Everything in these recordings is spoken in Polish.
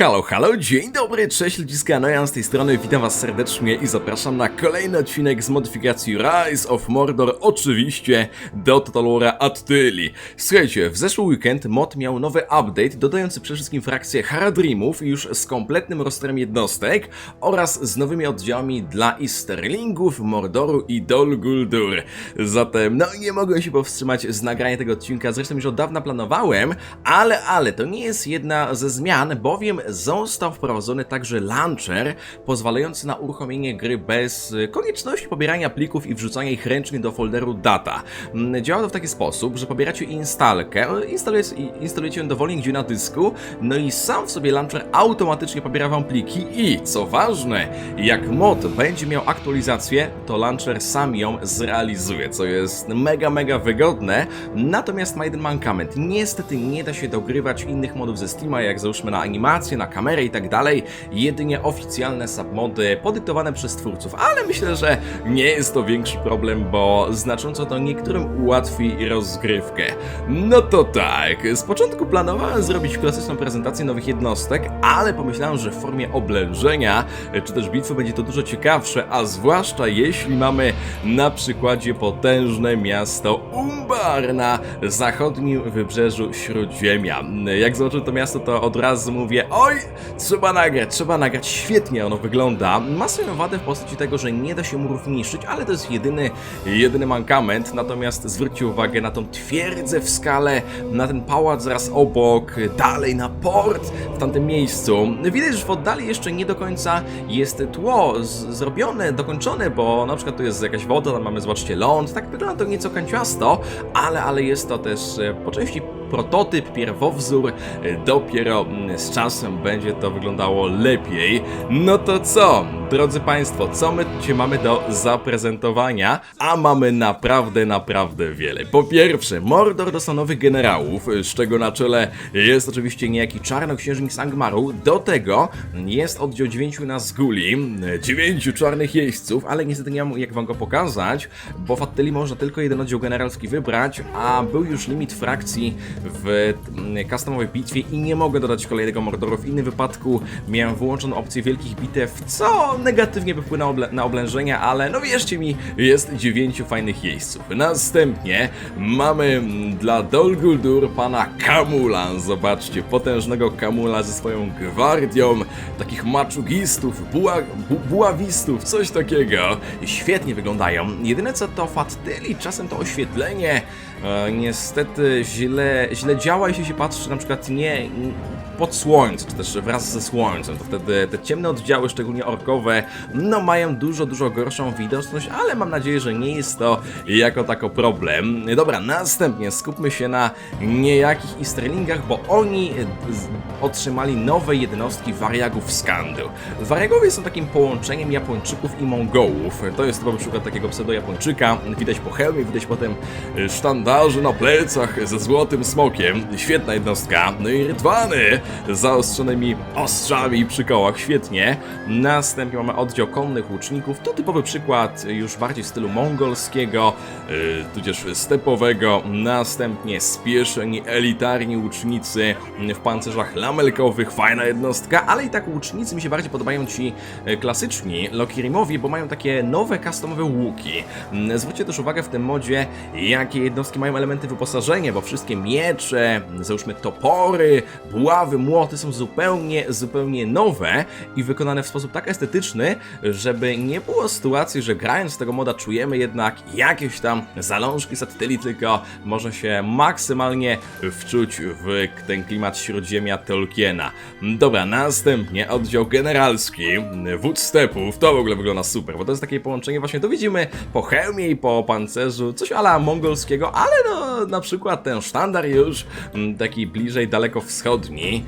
Halo, halo, dzień dobry, cześć ludziska, no ja z tej strony witam was serdecznie i zapraszam na kolejny odcinek z modyfikacji Rise of Mordor, oczywiście do Total War Attili. Słuchajcie, w zeszły weekend mod miał nowy update, dodający przede wszystkim frakcję Haradrimów już z kompletnym rosterem jednostek oraz z nowymi oddziałami dla Easterlingów, Mordoru i Dol Guldur. Zatem, no nie mogłem się powstrzymać z nagrania tego odcinka, zresztą już od dawna planowałem, ale, ale, to nie jest jedna ze zmian, bowiem został wprowadzony także launcher, pozwalający na uruchomienie gry bez y, konieczności pobierania plików i wrzucania ich ręcznie do folderu data. Mm, Działa to w taki sposób, że pobieracie instalkę, instalujecie, instalujecie ją dowolnie gdzie na dysku, no i sam w sobie launcher automatycznie pobiera wam pliki i, co ważne, jak mod będzie miał aktualizację, to launcher sam ją zrealizuje, co jest mega, mega wygodne, natomiast ma jeden mankament. Niestety nie da się dogrywać innych modów ze Steama, jak załóżmy na animację, na kamerę i tak dalej, jedynie oficjalne submody podyktowane przez twórców, ale myślę, że nie jest to większy problem, bo znacząco to niektórym ułatwi rozgrywkę. No to tak, z początku planowałem zrobić klasyczną prezentację nowych jednostek, ale pomyślałem, że w formie oblężenia, czy też bitwy będzie to dużo ciekawsze, a zwłaszcza jeśli mamy na przykładzie potężne miasto Umbar na zachodnim wybrzeżu Śródziemia. Jak zobaczę to miasto, to od razu mówię, oj, trzeba nagrać, trzeba nagrać, świetnie ono wygląda. Ma swoją wadę w postaci tego, że nie da się murów niszczyć, ale to jest jedyny, jedyny mankament, natomiast zwróćcie uwagę na tą twierdzę w skale, na ten pałac zaraz obok, dalej na port w tamtym miejscu. Widać, że w oddali jeszcze nie do końca jest tło zrobione, dokończone, bo na przykład tu jest jakaś woda, tam mamy, zobaczcie, ląd, tak wygląda to nieco kanciasto, ale, ale jest to też e, po części prototyp, pierwowzór, dopiero z czasem będzie to wyglądało lepiej. No to co, drodzy Państwo, co my Cię mamy do zaprezentowania? A mamy naprawdę, naprawdę wiele. Po pierwsze, Mordor nowych generałów, z czego na czele jest oczywiście niejaki czarnoksiężnik Sangmaru. Do tego jest oddział dziewięciu Nazguli, dziewięciu czarnych jeźdźców, ale niestety nie mam jak Wam go pokazać, bo w Attili można tylko jeden oddział generalski wybrać, a był już limit frakcji w customowej bitwie i nie mogę dodać kolejnego Mordoru. W innym wypadku miałem wyłączoną opcję wielkich bitew, co negatywnie by wpłynęło na oblężenia, ale no wierzcie mi, jest dziewięciu fajnych jeźdźców. Następnie mamy dla Dol Guldur pana Kamulan. Zobaczcie, potężnego Kamula ze swoją gwardią, takich maczugistów, buła, bu, buławistów, coś takiego. Świetnie wyglądają. Jedyne co to Fattyli, czasem to oświetlenie e, niestety źle, źle działa, jeśli się patrzy na przykład nie pod słońce, czy też wraz ze słońcem, to wtedy te ciemne oddziały, szczególnie orkowe, no mają dużo, dużo gorszą widoczność, ale mam nadzieję, że nie jest to jako tako problem. Dobra, następnie skupmy się na niejakich Easterlingach, bo oni otrzymali nowe jednostki wariagów Skandu. Wariagowie są takim połączeniem Japończyków i Mongołów. To jest typowy przykład takiego pseudo-Japończyka. Widać po hełmie, widać potem y, sztandarze na plecach ze złotym smokiem. Świetna jednostka. No i rydwany zaostrzonymi ostrzami przy kołach. Świetnie. Następnie mamy oddział konnych łuczników. To typowy przykład już bardziej w stylu mongolskiego, y, tudzież stepowego. Następnie spieszeni, elitarni łucznicy w pancerzach lamelkowych. Fajna jednostka, ale i tak łucznicy mi się bardziej podobają ci y, klasyczni Lokirimowie, bo mają takie nowe customowe łuki. Mm, Zwróćcie też uwagę w tym modzie, jakie jednostki mają elementy wyposażenia, bo wszystkie miecze, załóżmy topory, buławy, młoty są zupełnie, zupełnie nowe i wykonane w sposób tak estetyczny, żeby nie było sytuacji, że grając z tego moda czujemy jednak jakieś tam zalążki satyli, tylko można się maksymalnie wczuć w ten klimat śródziemia Tolkiena. Dobra, następnie oddział generalski, wódz stepów, to w ogóle wygląda super, bo to jest takie połączenie właśnie, to widzimy po hełmie i po pancerzu, coś ala mongolskiego, ale no na przykład ten sztandar już mm, taki bliżej daleko wschodni.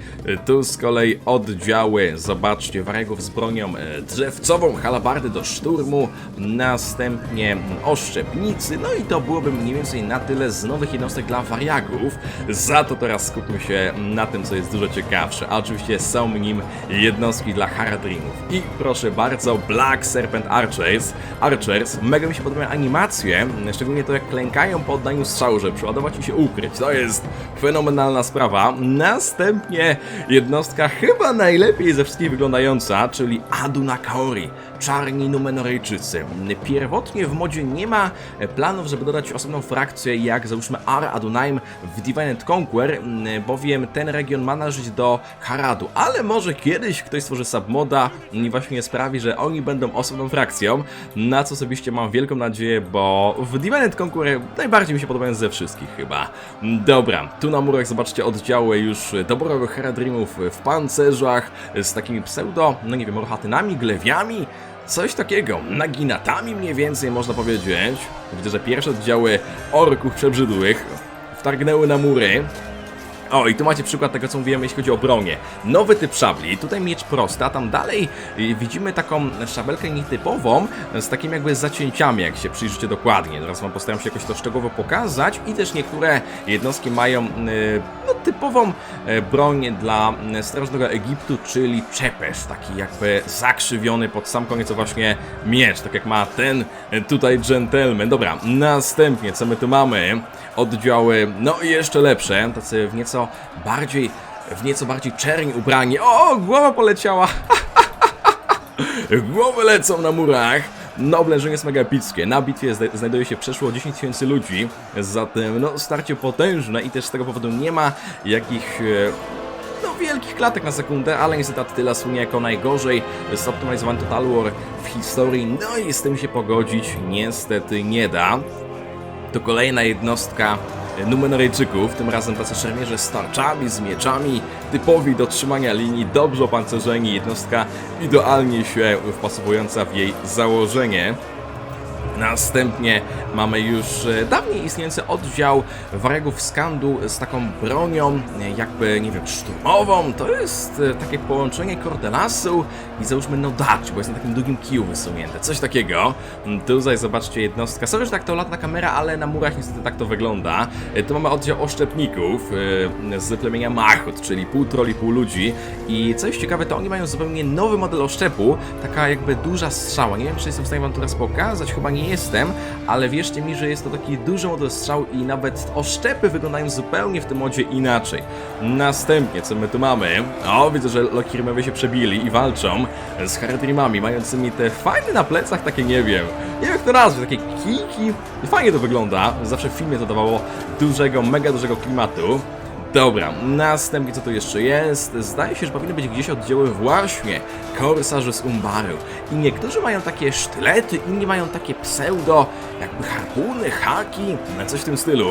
Tu z kolei oddziały, zobaczcie, waregów z bronią e, drzewcową, halabardy do szturmu, następnie oszczepnicy, no i to byłoby mniej więcej na tyle z nowych jednostek dla wariagów. Za to teraz skupmy się na tym, co jest dużo ciekawsze, a oczywiście są nim jednostki dla Haradrimów. I proszę bardzo, Black Serpent Archers. Archers, mega mi się podobają animacje, szczególnie to jak klękają po oddaniu strzału, żeby przeładować i się ukryć. To jest fenomenalna sprawa. Następnie jednostka chyba najlepiej ze wszystkich wyglądająca, czyli Aduna Kaori. Czarni Numenoryjczycy. Pierwotnie w modzie nie ma planów, żeby dodać osobną frakcję jak załóżmy Ar Adunaim w Divine Conquer, bowiem ten region ma należeć do Haradu, ale może kiedyś ktoś stworzy submoda i właśnie sprawi, że oni będą osobną frakcją, na co osobiście mam wielką nadzieję, bo w Divine Conquer najbardziej mi się podobają ze wszystkich chyba. Dobra, tu na murach zobaczcie oddziały już doborowych Heradrimów w pancerzach z takimi pseudo, no nie wiem, orchatynami, glewiami, Coś takiego, naginatami mniej więcej można powiedzieć. Widzę, że pierwsze oddziały orków przebrzydłych wtargnęły na mury. O, i tu macie przykład tego, co mówiłem, jeśli chodzi o bronię. Nowy typ szabli, tutaj miecz prosty, a tam dalej y, widzimy taką szabelkę nietypową, z takimi jakby zacięciami, jak się przyjrzycie dokładnie. Teraz wam postaram się jakoś to szczegółowo pokazać i też niektóre jednostki mają no, typową y, broń dla Strażnego Egiptu, czyli czepesz, taki jakby zakrzywiony pod sam koniec właśnie miecz, tak jak ma ten y, tutaj gentleman. Dobra, następnie, co my tu mamy? Oddziały, no i jeszcze lepsze, tacy w nieco bardziej, w nieco bardziej czerń ubrani. O, głowa poleciała! Głowy lecą na murach. No, oblężenie jest mega epickie. Na bitwie znajduje się przeszło 10 tysięcy ludzi, zatem no, starcie potężne i też z tego powodu nie ma jakichś e, no, wielkich klatek na sekundę, ale niestety Attila słynie jako najgorzej zoptymalizowany Total War w historii, no i z tym się pogodzić niestety nie da. To kolejna jednostka Numenoryjczyków, tym razem tacy szermierze z tarczami, z mieczami, typowi do trzymania linii, dobrze opancerzeni, jednostka idealnie się wpasowująca w jej założenie. Następnie mamy już e, dawniej istniejący oddział wariagów Skandu z taką bronią, e, jakby, nie wiem, szturmową. To jest e, takie połączenie Cordelasu i załóżmy Nodacz, bo jest na takim długim kiju wysunięte. Coś takiego. Mm, Tutaj zobaczcie jednostka. Sorry, że tak to lata na kamera, ale na murach niestety tak to wygląda. Tu mamy oddział oszczepników z plemienia Machut, czyli pół troli, pół ludzi. I coś ciekawe, to oni mają zupełnie nowy model oszczepu, taka jakby duża strzała. Nie wiem, czy jestem w stanie wam teraz pokazać, chyba nie jestem, ale wierzcie mi, że jest to taki duży model strzał i nawet oszczepy wyglądają zupełnie w tym modzie inaczej. Następnie, co my tu mamy? O, widzę, że Lokirmowie się przebili i walczą z Haradrimami, mającymi te fajne na plecach, takie nie wiem, nie wiem jak to nazwać, takie kijki. Fajnie to wygląda, zawsze w filmie to dawało dużego, mega dużego klimatu. Dobra, następnie co tu jeszcze jest? Zdaje się, że powinny być gdzieś oddziały właśnie korsarze z Umbaru. I niektórzy mają takie sztylety, inni mają takie pseudo, jakby harpuny, haki, no coś w tym stylu.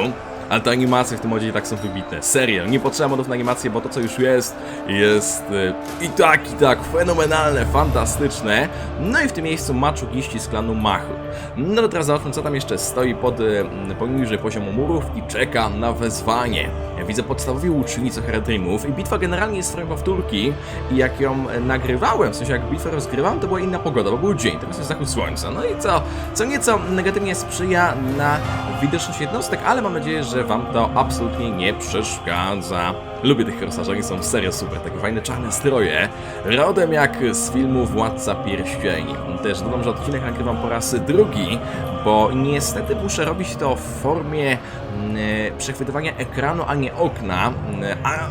Ale te animacje w tym modzie tak są wybitne. Serio, nie potrzeba modów na animacje, bo to co już jest, jest y, i tak, i tak fenomenalne, fantastyczne. No i w tym miejscu maczugiści z klanu Machu. No to teraz zobaczmy, co tam jeszcze stoi pod, y, poniżej poziomu murów i czeka na wezwanie. Widzę podstawowi łucznicy Heredrimów i bitwa generalnie jest trochę powtórki i jak ją nagrywałem, w sensie jak bitwę rozgrywałem, to była inna pogoda, bo był dzień, teraz jest zachód słońca. No i co? Co nieco negatywnie sprzyja na widoczność jednostek, ale mam nadzieję, że wam to absolutnie nie przeszkadza. Lubię tych korsarza, oni są serio super, takie fajne czarne stroje, rodem jak z filmu Władca Pierścieni. Też dodam, że odcinek nagrywam po raz drugi, bo niestety muszę robić to w formie przechwytywania ekranu, a nie okna, mm, a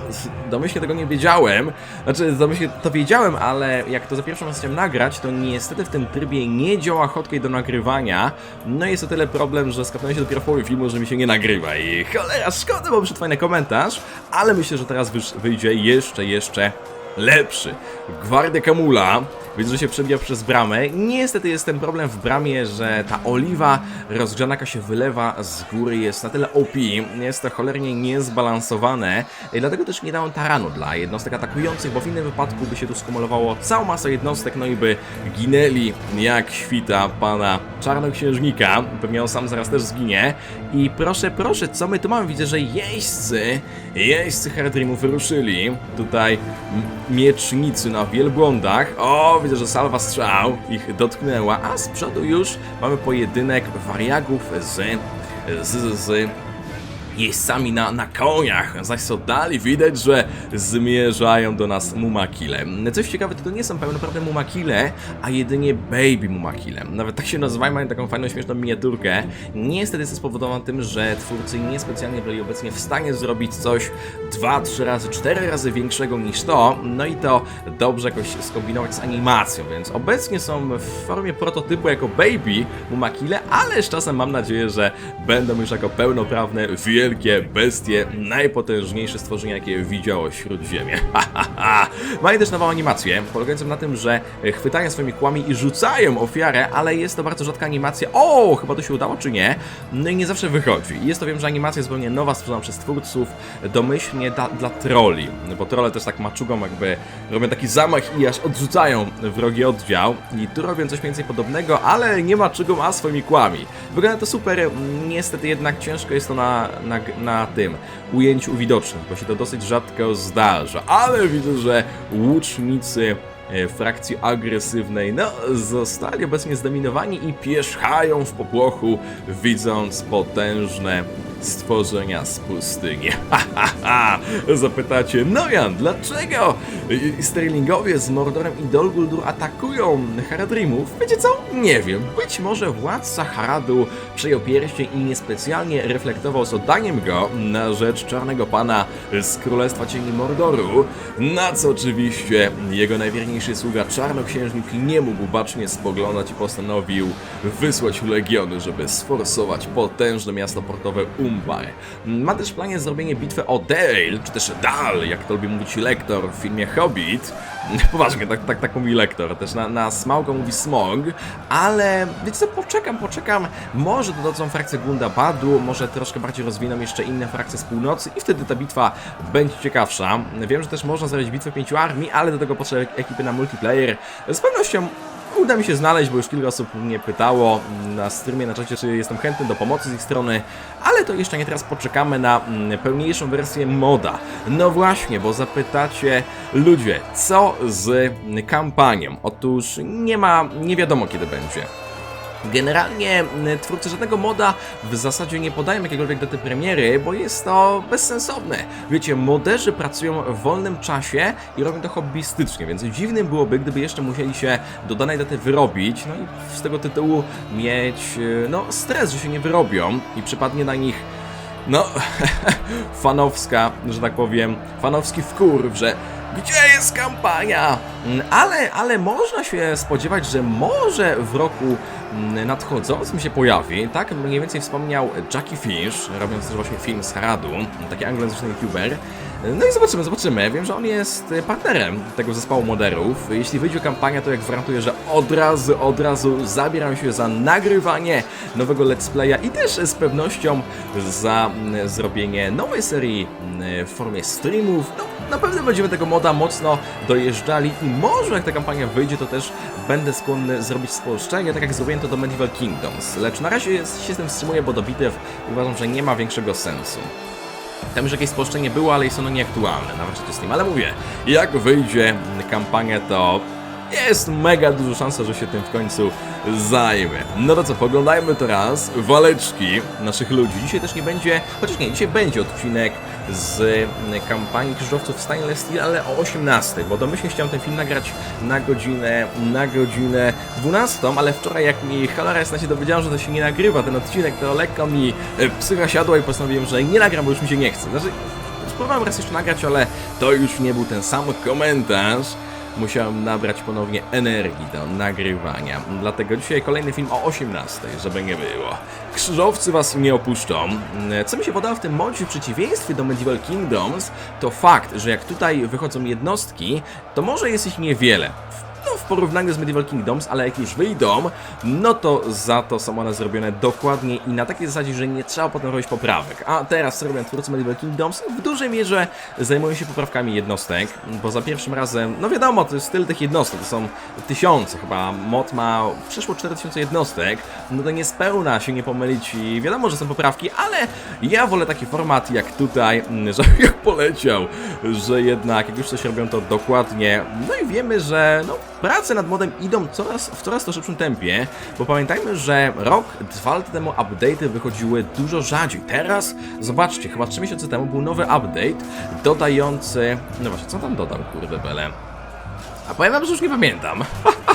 domyślnie tego nie wiedziałem, znaczy domyślnie to wiedziałem, ale jak to za pierwszym razem chciałem nagrać, to niestety w tym trybie nie działa hotkey do nagrywania, no i jest o tyle problem, że skapnąłem się dopiero w połowie filmu, że mi się nie nagrywa. I cholera, szkoda, bo przyszedł fajny komentarz, ale myślę, że teraz wyjdzie jeszcze, jeszcze lepszy. Gwardia Kamula. Widzę, że się przebija przez bramę. Niestety jest ten problem w bramie, że ta oliwa rozgrzanaka się wylewa z góry, jest na tyle OP, jest to cholernie niezbalansowane, dlatego też nie dałem taranu dla jednostek atakujących, bo w innym wypadku by się tu skumulowało całą masę jednostek, no i by ginęli jak świta pana czarnoksiężnika. Pewnie on sam zaraz też zginie. I proszę, proszę, co my tu mamy? Widzę, że jeźdźcy, jeźdźcy Herdrimu wyruszyli. Tutaj miecznicy na wielbłądach. O, widzę, że salwa strzał ich dotknęła, a z przodu już mamy pojedynek wariagów z, z, z, z jeźdźcami na, na koniach, zaś z oddali widać, że zmierzają do nas mumakile. Coś ciekawe, to, nie są pełnoprawne mumakile, a jedynie baby mumakile. Nawet tak się nazywają, mają taką fajną, śmieszną miniaturkę. Niestety jest to spowodowane tym, że twórcy niespecjalnie byli obecnie w stanie zrobić coś 2, 3 razy, 4 razy większego niż to, no i to dobrze jakoś skombinować z animacją, więc obecnie są w formie prototypu jako baby mumakile, ale z czasem mam nadzieję, że będą już jako pełnoprawne, wielkie bestie, najpotężniejsze stworzenia, jakie widziało Śródziemie. Mają też nową animację, polegającą na tym, że chwytają swoimi kłami i rzucają ofiarę, ale jest to bardzo rzadka animacja. O, chyba to się udało, czy nie? No i nie zawsze wychodzi. Jest to, wiem, że animacja zupełnie nowa, stworzona przez twórców, domyślnie dla, dla trolli, bo trolle też tak maczugą jakby robią taki zamach i aż odrzucają wrogi oddział i tu robią coś więcej podobnego, ale nie maczugą, a swoimi kłami. Wygląda to super, niestety jednak ciężko jest to na, na, na tym ujęciu uwidocznym, bo się to dosyć rzadko zdarza, ale widzę, że łucznicy e, frakcji agresywnej, no, zostali obecnie zdominowani i pierzchają w popłochu, widząc potężne stworzenia z pustyni. Ha, ha, ha! Zapytacie, no Jan, dlaczego Sterlingowie z Mordorem i Dol Guldur atakują Haradrimów? Wiecie co? Nie wiem. Być może władca Haradu przejął pierścień i niespecjalnie reflektował z oddaniem go na rzecz czarnego pana z Królestwa Cieni Mordoru, na co oczywiście jego najwierniejszy sługa Czarnoksiężnik nie mógł bacznie spoglądać i postanowił wysłać legiony, żeby sforsować potężne miasto portowe Umbar. Ma też w planie zrobienie bitwy o Dale, czy też Dal, jak to lubi mówić lektor w filmie Hobbit. Poważnie, tak, tak, tak mówi lektor. Też na, na Smauga mówi Smog, ale wiecie co, poczekam, poczekam. Może dodadzą frakcję Gundabadu, może troszkę bardziej rozwiną jeszcze inne frakcje z północy i wtedy ta bitwa będzie ciekawsza. Wiem, że też można zrobić bitwę pięciu armii, ale do tego potrzeba ekipy na multiplayer. Z pewnością Uda mi się znaleźć, bo już kilka osób mnie pytało na streamie, na czacie, czy jestem chętny do pomocy z ich strony, ale to jeszcze nie teraz poczekamy na mm, pełniejszą wersję moda. No właśnie, bo zapytacie ludzie, co z kampanią? Otóż nie ma, nie wiadomo kiedy będzie. Generalnie twórcy żadnego moda w zasadzie nie podają jakiegokolwiek daty premiery, bo jest to bezsensowne. Wiecie, moderzy pracują w wolnym czasie i robią to hobbystycznie, więc dziwnym byłoby, gdyby jeszcze musieli się do danej daty wyrobić, no i z tego tytułu mieć, e, no, stres, że się nie wyrobią i przypadnie na nich no, fanowska, że tak powiem, fanowski wkurw, że gdzie jest kampania? Mm, Ale, ale można się spodziewać, że może w roku mm, nadchodzącym się pojawi, tak mniej więcej wspomniał Jackie Fish, robiąc też właśnie film z Haradu, taki anglojęzyczny youtuber. No i zobaczymy, zobaczymy. Wiem, że on jest partnerem tego zespołu moderów. Jeśli wyjdzie kampania, to jak gwarantuję, że od razu, od razu zabieram się za nagrywanie nowego let's playa i też z pewnością za mm, zrobienie nowej serii w formie streamów. No, na pewno będziemy tego moda mocno dojeżdżali i może jak ta kampania wyjdzie, to też będę skłonny zrobić spolszczenie, tak jak zrobiłem to do Medieval Kingdoms. Lecz na razie się z tym wstrzymuję, bo do bitew uważam, że nie ma większego sensu. Tam już jakieś spolszczenie było, ale jest ono nieaktualne, nawet to z nim. Ale mówię, jak wyjdzie kampania, to jest mega duża szansa, że się tym w końcu zajmę. No to co, poglądajmy teraz waleczki naszych ludzi. Dzisiaj też nie będzie, chociaż nie, dzisiaj będzie odcinek z kampanii krzyżowców Stainless Steel, ale o 18, bo domyślnie chciałem ten film nagrać na godzinę, na godzinę 12, ale wczoraj jak mi cholera się dowiedziałem, że to się nie nagrywa ten odcinek, to lekko mi e, psycha siadła i postanowiłem, że nie nagram, bo już mi się nie chce. Znaczy, spróbowałem raz jeszcze nagrać, ale to już nie był ten sam komentarz. Musiałem nabrać ponownie energii do nagrywania. Dlatego dzisiaj kolejny film o 18, żeby nie było. Krzyżowcy was nie opuszczą. Co mi się podoba w tym modzie w przeciwieństwie do Medieval Kingdoms, to fakt, że jak tutaj wychodzą jednostki, to może jest ich niewiele. No, w porównaniu z Medieval Kingdoms, ale jak już wyjdą, no to za to są one zrobione dokładnie i na takiej zasadzie, że nie trzeba potem robić poprawek. A teraz, co robią twórcy Medieval Kingdoms, w dużej mierze zajmują się poprawkami jednostek, bo za pierwszym razem, no wiadomo, to jest styl tych jednostek, to są tysiące, chyba mod ma przeszło 4000 jednostek, no to niespełna się nie pomylić i wiadomo, że są poprawki, ale ja wolę taki format jak tutaj, że jak poleciał, że jednak jak już coś robią to dokładnie, no i wiemy, że no prace nad modem idą coraz, w coraz to szybszym tempie, bo pamiętajmy, że rok, dwa lata temu update'y wychodziły dużo rzadziej. Teraz, zobaczcie, chyba 3 miesiące temu był nowy update dodający... No właśnie, co tam dodał, kurde bele? A powiem wam, że już nie pamiętam.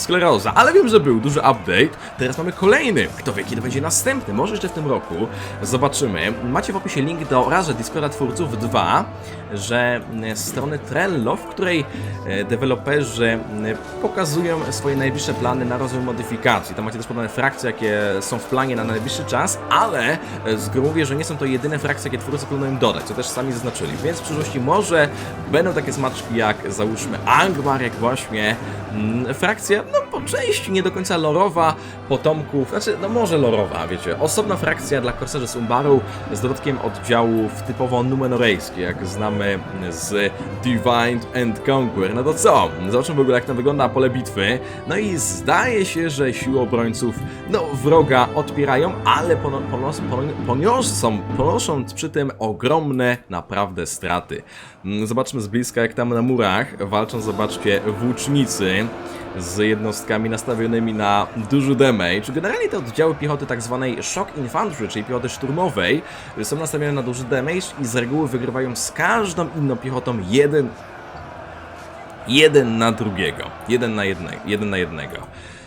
Skleroza, ale wiem, że był duży update. Teraz mamy kolejny. Kto wie, kiedy będzie następny? Może jeszcze w tym roku. Zobaczymy. Macie w opisie link do raz, że Discorda twórców, dwa, że e, strony Trello, w której e, deweloperzy e, pokazują swoje najbliższe plany na rozwój modyfikacji. Tam macie też podane frakcje, jakie są w planie na najbliższy czas, ale e, z mówię, że nie są to jedyne frakcje, jakie twórcy planują dodać, co też sami zaznaczyli. Więc w przyszłości może będą takie smaczki jak załóżmy Angmar, jak właśnie mm, frakcja, części nie do końca lorowa, potomków, znaczy no może lorowa, wiecie, osobna frakcja dla korsarzy z Umbaru z dodatkiem oddziałów typowo numenorejskich, jak znamy z Divine and Conquer. No to co? Zobaczymy w ogóle jak to wygląda pole bitwy. No i zdaje się, że siły obrońców no wroga odpierają, ale pono, ponos, pon, poniosą, ponosząc przy tym ogromne naprawdę straty. Mm, Zobaczmy z bliska jak tam na murach walczą, zobaczcie, włócznicy z jednostkami nastawionymi na duży damage. Generalnie te oddziały piechoty tak zwanej Shock Infantry, czyli piechoty szturmowej, są nastawione na duży damage i z reguły wygrywają z każdą inną piechotą jeden jeden na drugiego. Jeden na jednego. Jeden na jednego.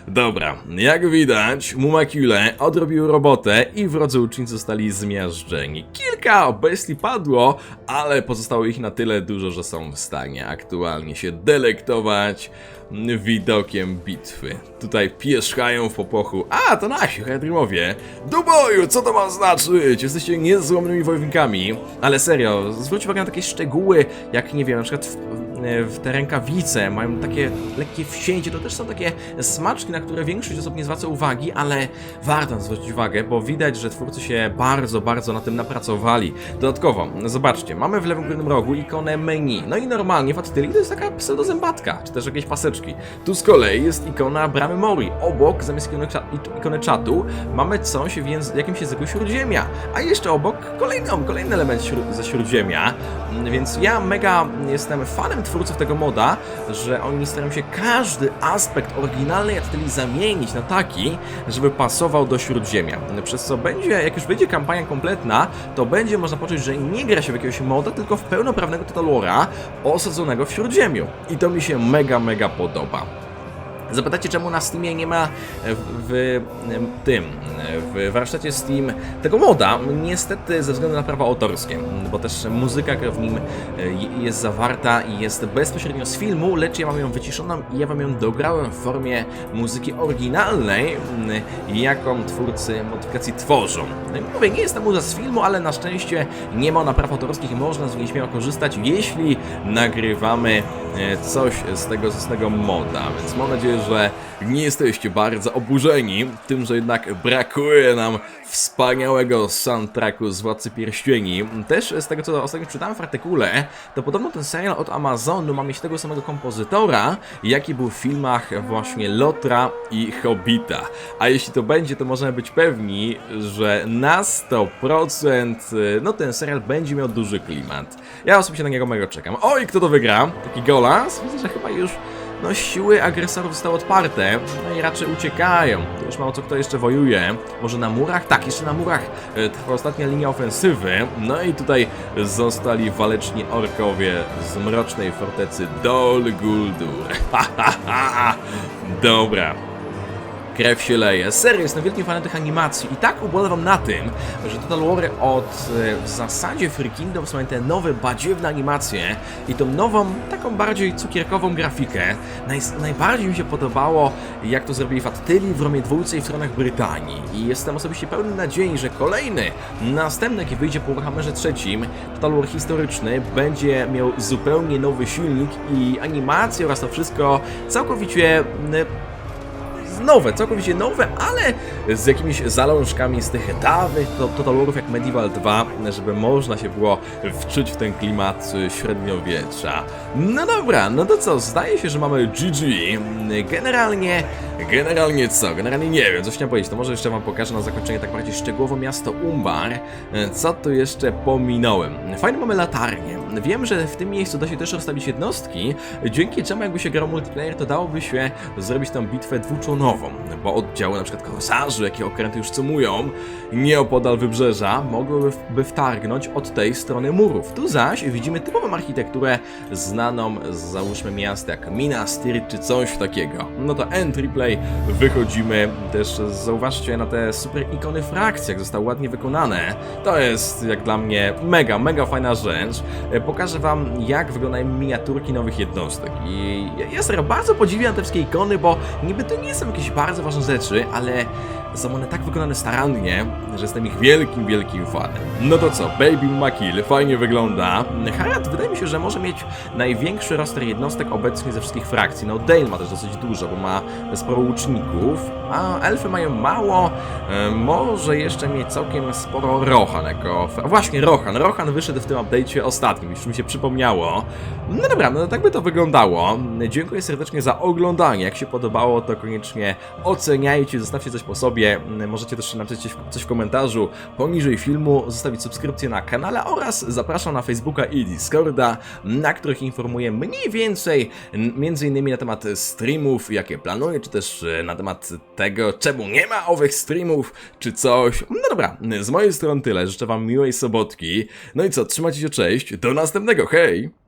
Dobra, jak widać, Mumakile odrobił robotę i wrodzy ucznicy zostali zmiażdżeni. Kilka bestii padło, ale pozostało ich na tyle dużo, że są w stanie aktualnie się delektować widokiem bitwy. Tutaj pierzchają w popłochu. A, to nasi Hedrimowie. Do boju, co to ma znaczyć? Jesteście niezłomnymi wojownikami. Ale serio, zwróć uwagę na takie szczegóły, jak nie wiem, na przykład w, w te rękawice mają takie lekkie wsięcie. To też są takie smaczki, na które większość osób nie zwraca uwagi, ale warto zwrócić uwagę, bo widać, że twórcy się bardzo, bardzo na tym napracowali. Dodatkowo, zobaczcie, mamy w lewym górnym rogu ikonę menu. No i normalnie w to jest taka pseudozębatka, czy też jakieś paseczki. Tu z kolei jest ikona bramy Mori. Obok, zamiast ikony, ikony czatu, mamy coś w języ- jakimś języku śródziemia. A jeszcze obok kolejny, kolejny element śró- ze śródziemia. Mm, Więc ja mega jestem fanem twórców tego moda, że oni starają się każdy aspekt oryginalnej Attylii zamienić na taki, żeby pasował do śródziemia. Przez co będzie, jak już będzie kampania kompletna, to będzie można poczuć, że nie gra się w jakiegoś moda, tylko w pełnoprawnego Total War'a osadzonego w śródziemiu. I to mi się mega, mega podoba. Moldova. Zapytacie, czemu na Steamie nie ma w, w tym, w warsztacie Steam tego moda? Niestety ze względu na prawa autorskie, bo też muzyka która w nim e, jest zawarta i jest bezpośrednio z filmu, lecz ja mam ją wyciszoną i ja wam ją dograłem w formie muzyki oryginalnej, m, jaką twórcy modyfikacji tworzą. No Mówię, nie jest to muza z filmu, ale na szczęście nie ma ona praw autorskich i można z niej śmiało korzystać, jeśli nagrywamy e, coś z tego, z tego moda, więc mam nadzieję, że nie jesteście bardzo oburzeni tym, że jednak brakuje nam wspaniałego soundtracku z Władcy Pierścieni. Też z tego, co ostatnio czytałem w artykule, to podobno ten serial od Amazonu ma mieć tego samego kompozytora, jaki był w filmach właśnie Lotra i Hobbita. A jeśli to będzie, to możemy być pewni, że na 100% y, no ten serial będzie miał duży klimat. Ja osobiście na niego mega czekam. Oj, kto to wygra? Taki golas? Widzę, że chyba już no siły agresorów zostały odparte, no i raczej uciekają. To już mało co kto jeszcze wojuje. Może na murach? Tak, jeszcze na murach e, trwa ostatnia linia ofensywy. No i tutaj zostali waleczni orkowie z mrocznej fortecy Dol Guldur. Dobra. Krew się leje. Serio, jestem wielkim fanem tych animacji i tak ubolewam na tym, że Total War od e, w zasadzie Free Kingdoms mają te nowe, badziewne animacje i tą nową, taką bardziej cukierkową grafikę. Naj, najbardziej mi się podobało, jak to zrobili w Attylii, w Romie Dwójce i w stronach Brytanii. I jestem osobiście pełny nadziei, że kolejny, następny, jaki wyjdzie po Warhammerze trzecim, Total War historyczny, będzie miał zupełnie nowy silnik i animacje oraz to wszystko całkowicie... nowe, całkowicie nowe, ale z jakimiś zalążkami z tych dawnych to- totalorów jak Medieval 2, żeby można się było wczuć w ten klimat y, średniowiecza. No dobra, no to co, zdaje się, że mamy GG. Generalnie, generalnie co? Generalnie nie wiem, coś chciałem powiedzieć, to może jeszcze wam pokażę na zakończenie tak bardziej szczegółowo miasto Umbar. Co tu jeszcze pominąłem? Fajnie mamy latarnię. Wiem, że w tym miejscu da się też rozstawić jednostki, dzięki czemu jakby się grał multiplayer, to dałoby się zrobić tą bitwę dwuczonową, bo oddziały na przykład korsarzy, jakie okręty już cymują, nieopodal wybrzeża, mogłyby wtargnąć od tej strony murów. Tu zaś widzimy typową architekturę znaną z załóżmy miast jak Minas Tirith czy coś takiego. No to entry play, wychodzimy, też zauważcie na te super ikony frakcji, jak zostały ładnie wykonane. To jest jak dla mnie mega, mega fajna rzecz. E, Pokażę wam jak wyglądają miniaturki nowych jednostek i ja- serio bardzo podziwiam te wszystkie ikony, bo niby to nie są jakieś bardzo ważne rzeczy, ale są one tak wykonane starannie, że jestem ich wielkim, wielkim fanem. No to co, Baby Makill fajnie wygląda. Harad wydaje mi się, że może mieć największy roster jednostek obecnie ze wszystkich frakcji. No Dale ma też dosyć dużo, bo ma sporo łuczników, a elfy mają mało. E, może jeszcze mieć całkiem sporo Rohan jako... Właśnie, Rohan. Rohan wyszedł w tym update'cie ostatnim, już mi się przypomniało. No dobra, no tak by to wyglądało. Dziękuję serdecznie za oglądanie. Jak się podobało, to koniecznie oceniajcie, zostawcie coś po sobie. Możecie też napisać coś- w komentarzu poniżej filmu, zostawić subskrypcję na kanale oraz zapraszam na Facebooka i Discorda, na których informuję mniej więcej między innymi na temat streamów, jakie planuję, czy też e, na temat tego, czemu nie ma owych streamów, czy coś. No dobra, z mojej strony tyle. Życzę wam miłej sobotki. No i co, trzymajcie się, cześć, do następnego, hej!